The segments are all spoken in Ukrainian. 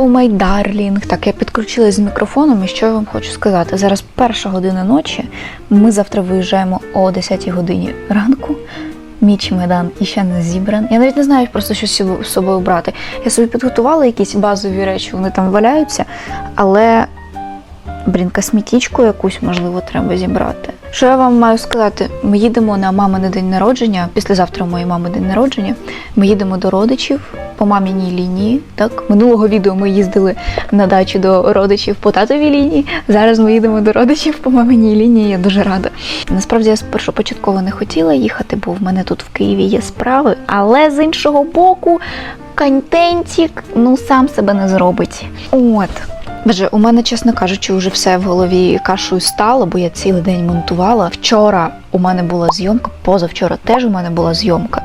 Hello, my darling. Так, я підключилась з мікрофоном, і що я вам хочу сказати? Зараз перша година ночі. Ми завтра виїжджаємо о 10 годині ранку. Мій чемодан іще не зібран. Я навіть не знаю просто, що з собою- брати. Я собі підготувала якісь базові речі, вони там валяються, але Блін, косметичку якусь, можливо, треба зібрати. Що я вам маю сказати? Ми їдемо на мамине день народження. Післязавтра моєї мами день народження. Ми їдемо до родичів по маміній лінії. Так, минулого відео ми їздили на дачу до родичів по татовій лінії. Зараз ми їдемо до родичів по маминій лінії. Я дуже рада. Насправді я першопочатково не хотіла їхати, бо в мене тут в Києві є справи. Але з іншого боку, контентик ну сам себе не зробить. От. Боже, у мене, чесно кажучи, вже все в голові кашею стало, бо я цілий день монтувала. Вчора у мене була зйомка, позавчора теж у мене була зйомка.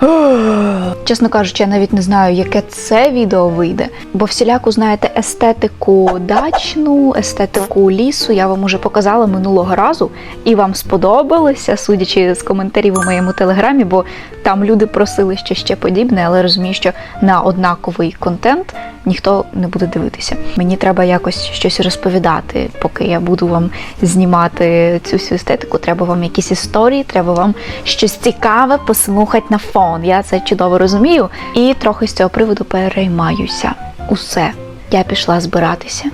Чесно кажучи, я навіть не знаю, яке це відео вийде. Бо всіляку, знаєте, естетику дачну, естетику лісу я вам уже показала минулого разу, і вам сподобалося, судячи з коментарів у моєму телеграмі, бо там люди просили ще ще подібне, але розумію, що на однаковий контент ніхто не буде дивитися. Мені треба якось щось розповідати, поки я буду вам знімати цю всю естетику. Треба вам якісь історії, треба вам щось цікаве послухати на фон. Я це чудово розумію. І трохи з цього приводу переймаюся. Усе, я пішла збиратися.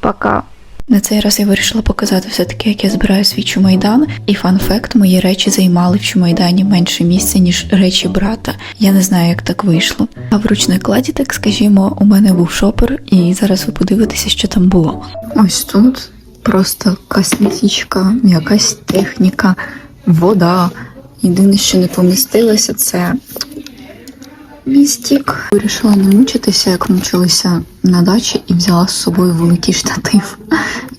Пока. На цей раз я вирішила показати все-таки, як я збираю свій чумайдан. І фан-факт, мої речі займали в чумайдані менше місця, ніж речі брата. Я не знаю, як так вийшло. А в ручнокладі, так скажімо, у мене був шопер, і зараз ви подивитеся, що там було. Ось тут просто косметичка, якась техніка, вода. Єдине, що не помістилося, це містік. Вирішила не мучитися, як мучилася на дачі, і взяла з собою великий штатив.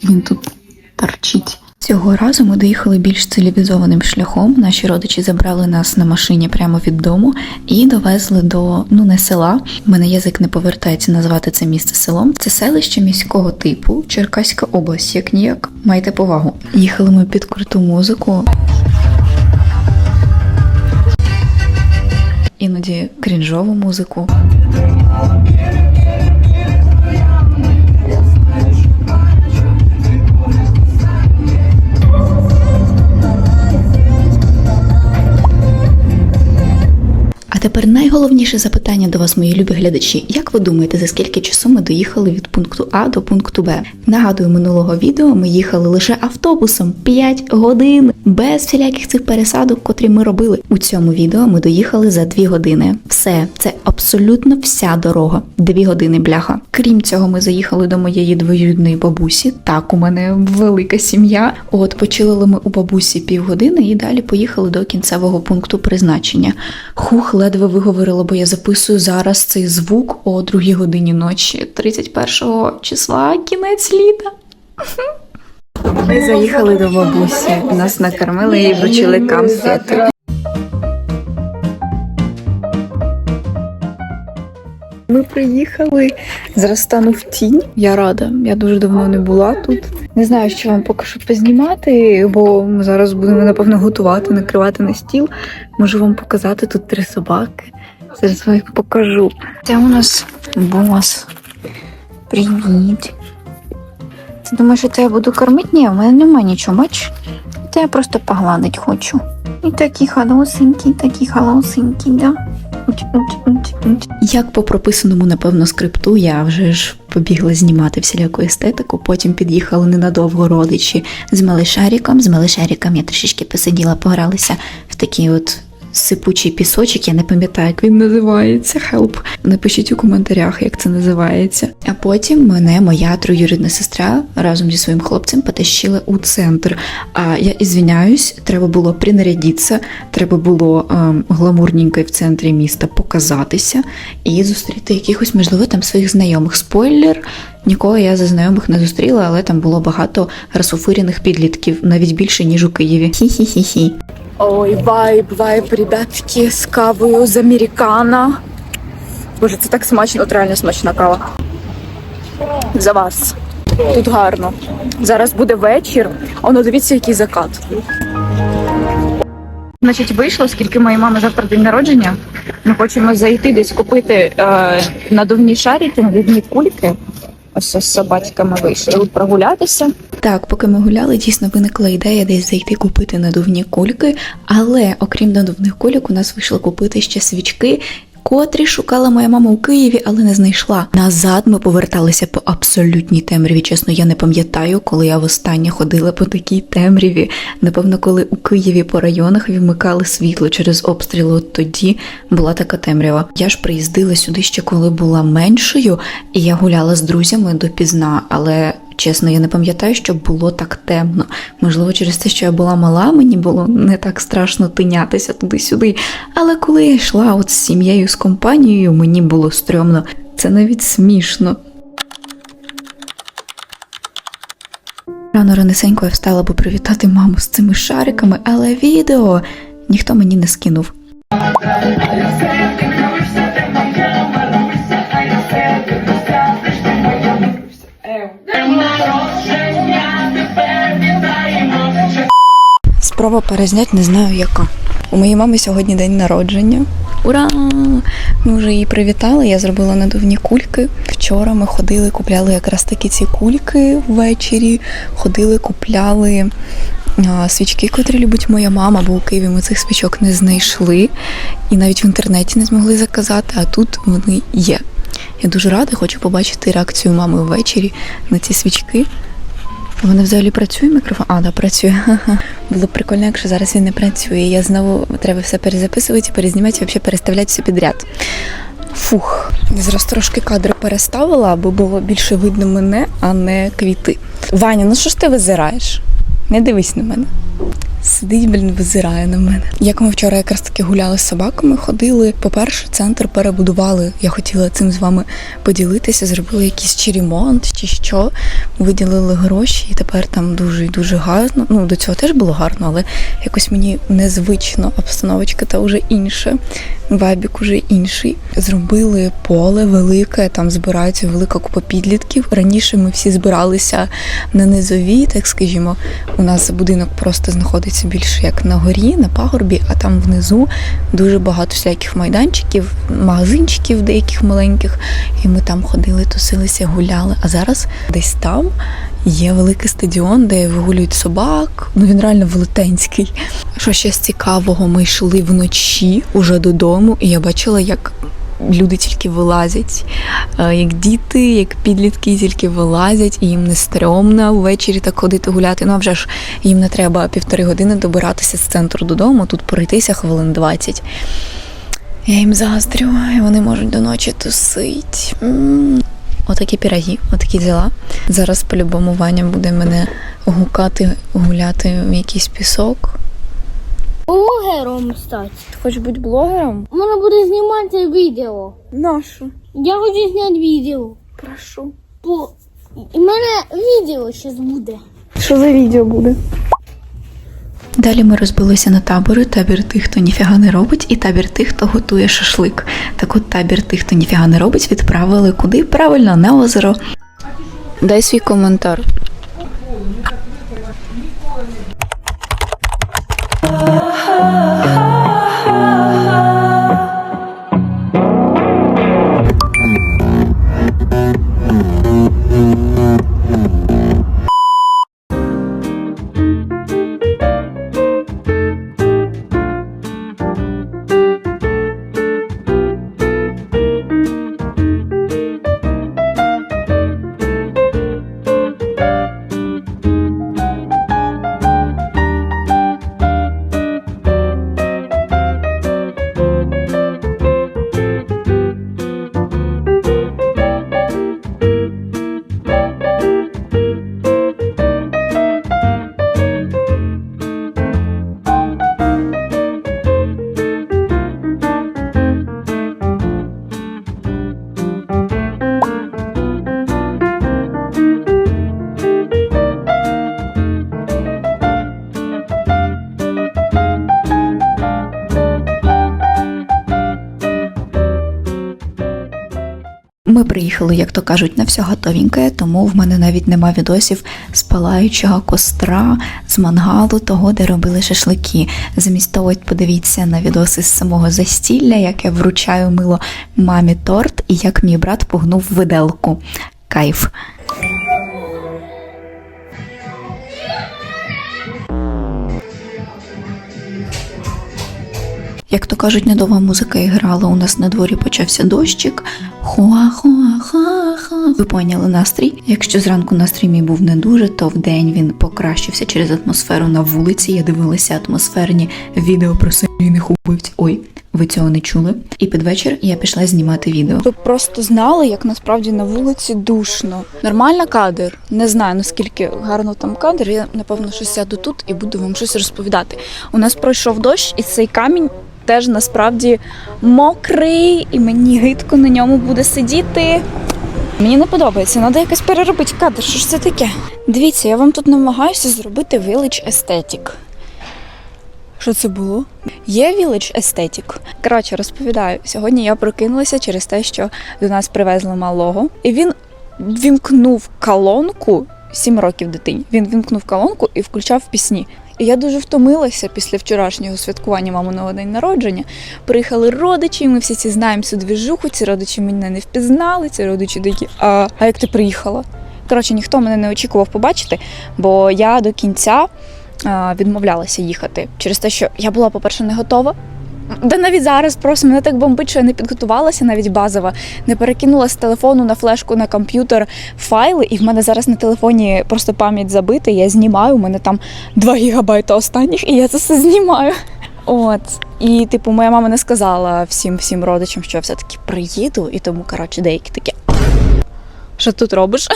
Він тут торчить. Цього разу ми доїхали більш цивілізованим шляхом. Наші родичі забрали нас на машині прямо від дому і довезли до ну не села. Мене язик не повертається назвати це місце селом. Це селище міського типу, Черкаська область, як ніяк. Майте повагу. Їхали ми під круту музику. Іноді крінжову музику. Тепер найголовніше запитання до вас, мої любі глядачі. Як ви думаєте, за скільки часу ми доїхали від пункту А до пункту Б? Нагадую, минулого відео ми їхали лише автобусом 5 годин без всіляких цих пересадок, котрі ми робили. У цьому відео ми доїхали за 2 години. Все, це абсолютно вся дорога. 2 години бляха. Крім цього, ми заїхали до моєї двоюрідної бабусі. Так, у мене велика сім'я. От почилили ми у бабусі півгодини і далі поїхали до кінцевого пункту призначення. Хух, ледве виговорила, бо я записую зараз цей звук о другій годині ночі, 31 числа, кінець літа. Ми заїхали до бабусі. Нас накормили і вручили конфети. Ми приїхали. Зараз стану в тінь. Я рада. Я дуже давно не була тут. Не знаю, що вам поки що познімати, бо ми зараз будемо напевно готувати, накривати на стіл. Можу вам показати тут три собаки. Зараз вам їх покажу. Це у нас бос. Привіт. Ти думаєш, що це я буду кормити? Ні, в мене немає нічого, бач? Це я просто погладить хочу. І такі холосенькі, такі холосенькі, да? Уч, уч, уч. Як по прописаному, напевно, скрипту, я вже ж побігла знімати всіляку естетику, потім під'їхали ненадовго родичі з Малишаріком. З Мелишаріком я трішечки посиділа, погралися в такі от сипучий пісочок, я не пам'ятаю, як він називається. Хелп. Напишіть у коментарях, як це називається. А потім мене моя троюрідна сестра разом зі своїм хлопцем потащила у центр. А я ізвиняюсь, треба було принарядитися, треба було ем, гламурненько в центрі міста показатися і зустріти якихось, можливо, там своїх знайомих. Спойлер. Нікого я за знайомих не зустріла, але там було багато расофиряних підлітків, навіть більше, ніж у Києві. Хі-хі-хі-хі. Ой, вайб, вайб, ребятки, з кавою з американо. Боже, це так смачно, от реально смачна кава. За вас. Тут гарно. Зараз буде вечір. Оно дивіться, який закат. Значить, вийшло, оскільки моєї мами завтра день народження. Ми хочемо зайти десь купити е, надувні шарики, надувні кульки. Ось з собачками вийшли прогулятися. Так, поки ми гуляли, дійсно виникла ідея десь зайти купити надувні кульки. Але окрім надувних кульок, у нас вийшло купити ще свічки. Котрі шукала моя мама у Києві, але не знайшла. Назад ми поверталися по абсолютній темряві. Чесно, я не пам'ятаю, коли я востаннє ходила по такій темряві. Напевно, коли у Києві по районах вимикали світло через обстріли, от тоді була така темрява. Я ж приїздила сюди ще коли була меншою, і я гуляла з друзями допізна, але. Чесно, я не пам'ятаю, щоб було так темно. Можливо, через те, що я була мала, мені було не так страшно тинятися туди-сюди. Але коли я йшла от з сім'єю, з компанією, мені було стрьомно. Це навіть смішно. Рано ранесенько я встала, аби привітати маму з цими шариками, але відео ніхто мені не скинув. Спроба перезняти не знаю яка. У моєї мами сьогодні день народження. Ура! Ми вже її привітали. Я зробила надувні кульки. Вчора ми ходили, купляли якраз такі ці кульки ввечері. Ходили, купляли свічки, котрі любить моя мама, бо у Києві ми цих свічок не знайшли і навіть в інтернеті не змогли заказати, а тут вони є. Я дуже рада, хочу побачити реакцію мами ввечері на ці свічки. У взагалі працює мікрофон? А, да, працює. Було б прикольно, якщо зараз він не працює. Я знову треба все перезаписувати, перезнімати і взагалі переставляти все підряд. Фух, я зараз трошки кадри переставила, аби було більше видно мене, а не квіти. Ваня, ну що ж ти визираєш? Не дивись на мене. Сидить, блін, визирає на мене. Як ми вчора якраз таки гуляли з собаками, ходили. По-перше, центр перебудували. Я хотіла цим з вами поділитися, зробили якийсь чи ремонт, чи що. Виділили гроші, і тепер там дуже і дуже гарно. Ну, до цього теж було гарно, але якось мені незвично обстановочка та вже інша. Вайбік уже інший. Зробили поле велике, там збирається велика купа підлітків. Раніше ми всі збиралися на низові, так скажімо. У нас будинок просто знаходиться більше як на горі, на пагорбі, а там внизу дуже багато всяких майданчиків, магазинчиків деяких маленьких. І ми там ходили, тусилися, гуляли. А зараз десь там є великий стадіон, де вигулюють собак. Ну він реально велетенський. Що ще з цікавого, ми йшли вночі уже додому, і я бачила, як. Люди тільки вилазять, е, як діти, як підлітки тільки вилазять, і їм не стрьомно ввечері так ходити гуляти. Ну а вже ж їм не треба півтори години добиратися з центру додому, тут пройтися хвилин 20. Я їм заздрю, і вони можуть до ночі тусить. Отакі піроги, отакі діла. Зараз по-любому Ваня буде мене гукати, гуляти в якийсь пісок. блогером стати. Ти хочеш бути блогером? У мене буде знімати відео. Нашу. Я хочу зняти відео. Прошу. Бо у мене відео зараз буде. Що за відео буде? Далі ми розбилися на табори: табір тих, хто ніфіга не робить, і табір тих, хто готує шашлик. Так от табір тих, хто ніфіга не робить, відправили куди? Правильно, на озеро. Дай свій коментар. Приїхали, як то кажуть, на все готовеньке, тому в мене навіть нема відосів з палаючого костра, з мангалу, того, де робили шашлики. Замість того, подивіться на відоси з самого застілля, як я вручаю мило мамі торт і як мій брат погнув виделку. Кайф. Як то кажуть, недова музика і грала. У нас на дворі почався дощик. Хуа-хуа-ха-ха. Ви поняли настрій? Якщо зранку настрій мій був не дуже, то вдень він покращився через атмосферу на вулиці. Я дивилася атмосферні відео про серійних убивць. Ой, ви цього не чули? І під вечір я пішла знімати відео. Ви просто знали, як насправді на вулиці душно. Нормально кадр. Не знаю наскільки гарно там кадр. Я напевно що сяду тут і буду вам щось розповідати. У нас пройшов дощ, і цей камінь теж насправді мокрий, і мені гидко на ньому буде сидіти. Мені не подобається, треба якось переробити кадр. Що ж це таке? Дивіться, я вам тут намагаюся зробити Village Aesthetic. Що це було? Є Village Aesthetic. Коротше, розповідаю. Сьогодні я прокинулася через те, що до нас привезли малого, і він вімкнув колонку. Сім років дитині. Він вімкнув колонку і включав пісні. І я дуже втомилася після вчорашнього святкування маминого день народження. Приїхали родичі, і ми всі ці знаємо цю двіжуху. Ці родичі мене не впізнали. Ці родичі такі, а, а як ти приїхала? Коротше, ніхто мене не очікував побачити, бо я до кінця відмовлялася їхати через те, що я була, по-перше, не готова. Да навіть зараз просто мене так бомбить, що я не підготувалася навіть базово, не перекинула з телефону на флешку на комп'ютер файли, і в мене зараз на телефоні просто пам'ять забита. Я знімаю, у мене там 2 гігабайта останніх, і я це все знімаю. От. І, типу, моя мама не сказала всім всім родичам, що я все-таки приїду, і тому, коротше, деякі такі. Що тут робиш?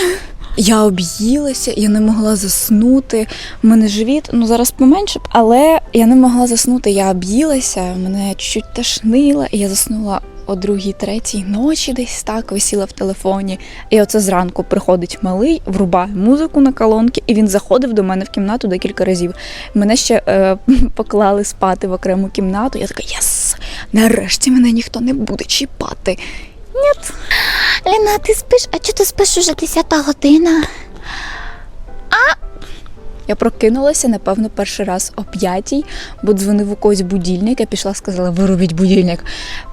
Я об'їлася, я не могла заснути. У мене живіт, ну зараз поменше, але я не могла заснути. Я об'їлася, мене чуть тошнило, і я заснула о другій, третій ночі, десь так висіла в телефоні. І оце зранку приходить малий, врубає музику на колонки, і він заходив до мене в кімнату декілька разів. Мене ще е, поклали спати в окрему кімнату. Я така, єс, нарешті мене ніхто не буде чіпати. Ліна, ти спиш? А чи ти спиш уже 10 година? Я прокинулася, напевно, перший раз о п'ятій, бо дзвонив у когось будильник, я пішла, сказала, вирубіть будильник.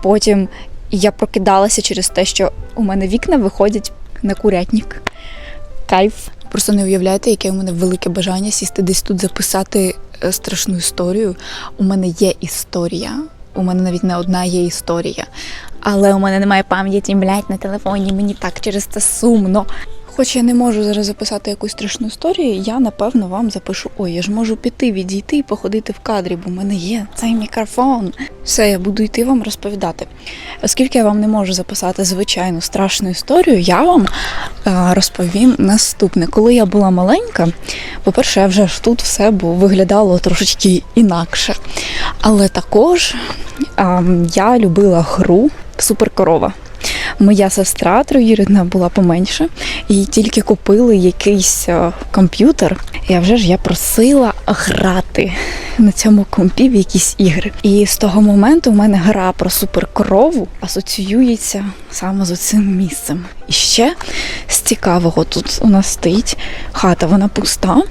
Потім я прокидалася через те, що у мене вікна виходять на курятник. Кайф. Просто не уявляєте, яке у мене велике бажання сісти десь тут записати е, страшну історію. У мене є історія. У мене навіть не одна є історія. Але у мене немає пам'яті, блядь, на телефоні. Мені так через це сумно. Хоч я не можу зараз записати якусь страшну історію, я напевно вам запишу. Ой, я ж можу піти, відійти і походити в кадрі, бо в мене є цей мікрофон. Все, я буду йти вам розповідати. Оскільки я вам не можу записати звичайну страшну історію, я вам е, розповім наступне. Коли я була маленька, по-перше, я вже ж тут все бо виглядало трошечки інакше. Але також е, я любила гру Суперкорова. Моя сестра троюрідна була поменше, і тільки купили якийсь е, комп'ютер. А вже ж я просила грати на цьому компі в якісь ігри. І з того моменту в мене гра про суперкорову асоціюється саме з цим місцем. І ще з цікавого тут у нас стоїть хата, вона пуста.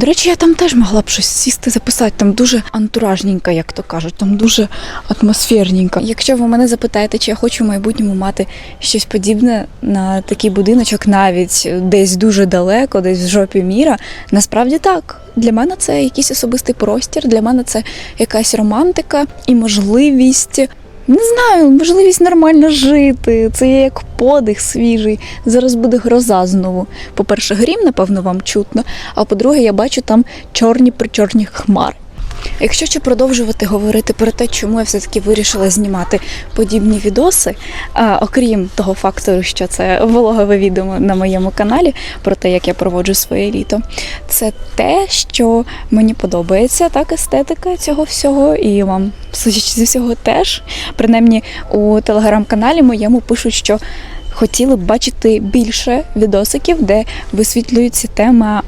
До речі, я там теж могла б щось сісти, записати. Там дуже антуражненько, як то кажуть, там дуже атмосферненько. Якщо ви мене запитаєте, чи я хочу в майбутньому мати щось подібне на такий будиночок, навіть десь дуже далеко, десь в жопі міра, насправді так. Для мене це якийсь особистий простір, для мене це якась романтика і можливість. Не знаю, можливість нормально жити. Це є як подих свіжий. Зараз буде гроза знову. По-перше, грім, напевно, вам чутно. А по-друге, я бачу там чорні причорні хмари. Якщо ще продовжувати говорити про те, чому я все-таки вирішила знімати подібні відоси, а, окрім того фактору, що це вологове відео на моєму каналі про те, як я проводжу своє літо, це те, що мені подобається так естетика цього всього, і вам, судячи зі всього, теж. Принаймні у телеграм-каналі моєму пишуть, що хотіли б бачити більше відосиків, де висвітлюється тема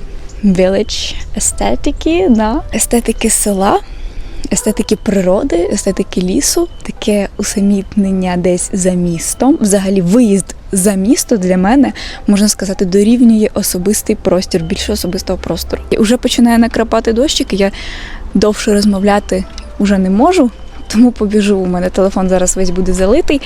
village естетики, да? естетики села, естетики природи, естетики лісу, таке усамітнення десь за містом. Взагалі, виїзд за місто для мене можна сказати дорівнює особистий простір, більше особистого простору. І вже починає накрапати дощик, і я довше розмовляти вже не можу. Тому побіжу. У мене телефон зараз весь буде залитий.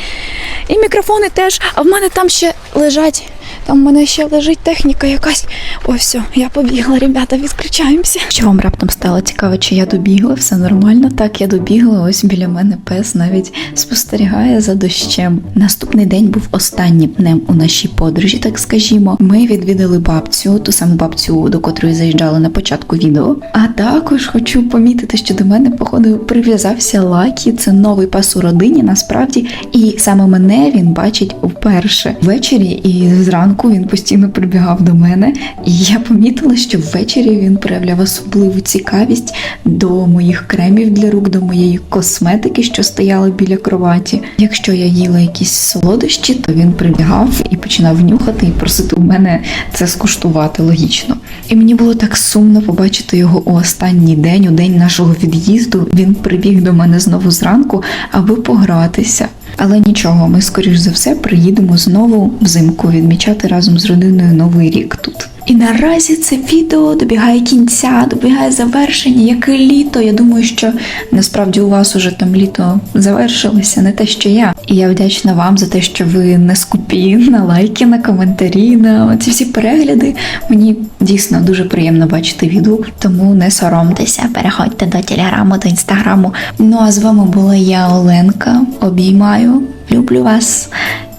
І мікрофони теж. А в мене там ще лежать. Там в мене ще лежить техніка якась. Ой, все, я побігла, ребята, відключаємося. Що вам раптом стало цікаво, чи я добігла, все нормально? Так, я добігла. Ось біля мене пес навіть спостерігає за дощем. Наступний день був останнім днем у нашій подорожі, так скажімо. Ми відвідали бабцю, ту саму бабцю, до котрої заїжджали на початку відео. А також хочу помітити, що до мене, походу, прив'язався Лакі. Це новий пес у родині, насправді, і саме мене він бачить вперше ввечері і зранку він постійно прибігав до мене. І я помітила, що ввечері він проявляв особливу цікавість до моїх кремів для рук, до моєї косметики, що стояла біля кроваті. Якщо я їла якісь солодощі, то він прибігав і починав нюхати і просити у мене це скуштувати логічно. І мені було так сумно побачити його у останній день, у день нашого від'їзду. Він прибіг до мене знову зранку, аби погратися. Але нічого, ми скоріш за все приїдемо знову взимку відмічати разом з родиною новий рік тут. І наразі це відео добігає кінця, добігає завершення, яке літо. Я думаю, що насправді у вас уже там літо завершилося, не те, що я. І я вдячна вам за те, що ви не скупі на лайки, на коментарі, на ці всі перегляди. Мені дійсно дуже приємно бачити відгук, тому не соромтеся, переходьте до телеграму, до інстаграму. Ну а з вами була я, Оленка. Обіймаю, люблю вас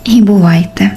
і бувайте.